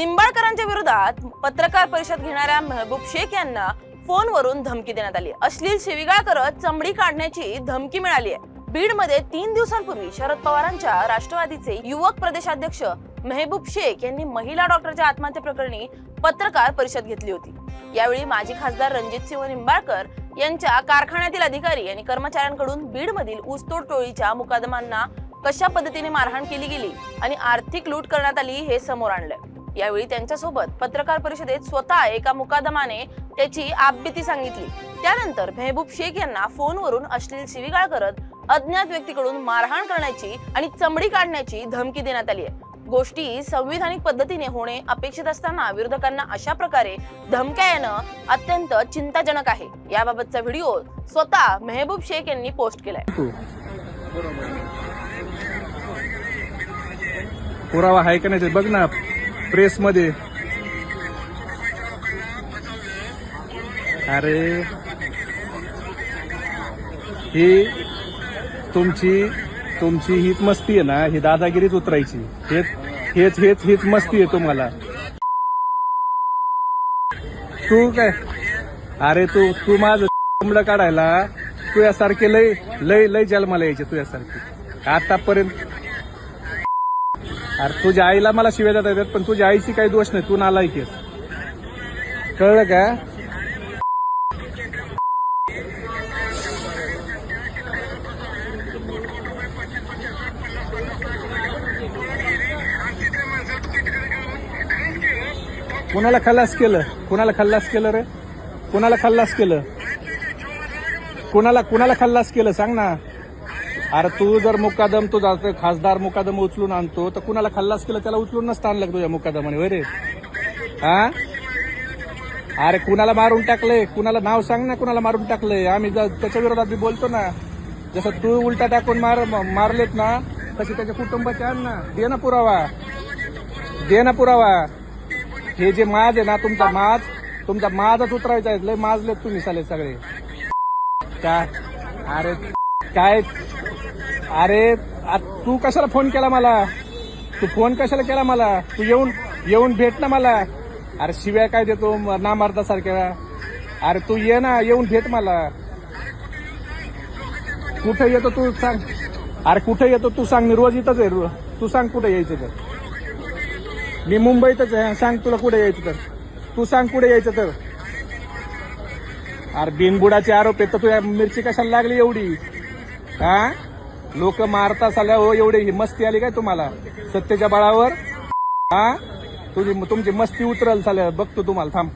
निंबाळकरांच्या विरोधात पत्रकार परिषद घेणाऱ्या मेहबूब शेख यांना फोनवरून धमकी देण्यात आली. अश्लील शिविगाळ करत चमडी काढण्याची धमकी मिळाली आहे. बीडमध्ये तीन दिवसांपूर्वी शरद पवारांच्या राष्ट्रवादीचे युवक प्रदेशाध्यक्ष मेहबूब शेख यांनी महिला डॉक्टरच्या आत्महत्या प्रकरणी पत्रकार परिषद घेतली होती. यावेळी माजी खासदार रणजित सिंह निंबाळकर यांच्या कारखान्यातील अधिकारी आणि कर्मचाऱ्यांकडून बीडमधील ऊसतोड टोळीच्या मुकादमांना कशा पद्धतीने मारहाण केली गेली आणि आर्थिक लूट करण्यात आली हे समोर आणलंय. यावेळी त्यांच्यासोबत पत्रकार परिषदेत स्वतः एका मुकादमाने त्याची आपबीती सांगितली. त्यानंतर मेहबूब शेख यांना फोनवरून अश्लील शिवीगाळ करत अज्ञात व्यक्तीकडून मारहाण करण्याची आणि चमडी काढण्याची धमकी देण्यात आली आहे. गोष्टी संविधानिक पद्धतीने होणे अपेक्षित असताना विरोधकांना अशा प्रकारे धमक्या येणं अत्यंत चिंताजनक आहे. याबाबतचा व्हिडिओ स्वतः मेहबूब शेख यांनी पोस्ट केलाय. पुरावा आहे का नाही बघ ना. प्रेस मध्ये अरे. ही तुमची तुमची हीच मस्ती आहे ना ही दादागिरीच उतरायची. हेच हेच हेच हीच मस्ती आहे तुम्हाला. तू काय? अरे तू तू माझं कोंबडं काढायला तुझ्यासारखे लय लय लय जन्माला यायचे तुझ्यासारखे. आतापर्यंत अरे तुझ्या आईला मला शिव्या देता येतात पण तुझ्या आईची काही दोष नाही. तू नाला आहेस. कळलं का? कुणाला खल्लास केलं? कुणाला खल्लास केलं रे? कुणाला खल्लास केलं? कुणाला कुणाला खल्लास केलं? सांग ना. अरे तू जर मुकादम तू जातो खासदार मुकादम उचलून आणतो तर कुणाला खल्लास केलं त्याला उचलून नसतं आणलं का तुझ्या मुकादमाने होय रे? हा? अरे कुणाला मारून टाकलंय? कुणाला नाव सांग ना कुणाला मारून टाकलंय? आम्ही त्याच्या विरोधात बी बोलतो ना जसं तू उलटा टाकून मार मारलेत ना तसे त्याच्या कुटुंबाचे आण ना. दे ना पुरावा. दे ना पुरावा. हे जे माज आहे ना तुमचा माज तुमचा माजच उतरायचा आहे. लय माजलेत तुम्ही साले सगळे. काय अरे काय? अरे आ- तू कशाला फोन केला मला? तू फोन कशाला केला मला? तू येऊन येऊन भेट ना मला. अरे शिव्या काय देतो? ना मारता सारख्या अरे तू ये ना येऊन भेट मला. कुठे येतो तू सांग. अरे कुठे येतो तू सांग. मी रोज इथंच आहे. तू सांग कुठे यायचं तर. मी मुंबईतच आहे. सांग तुला कुठे यायचं तर. तू सांग कुठे यायचं तर. अरे बिनबुडाचे आरोप आहेत तर तुझ्या मिरची कशाला लागली एवढी? हा? लोक मारता आल्या हो एवढी ही मस्ती आली काय तुम्हाला? सत्तेच्या बळावर? हा? तुझी तुमची मस्ती उतरल साल्या बघतो तुम्हाला थांब.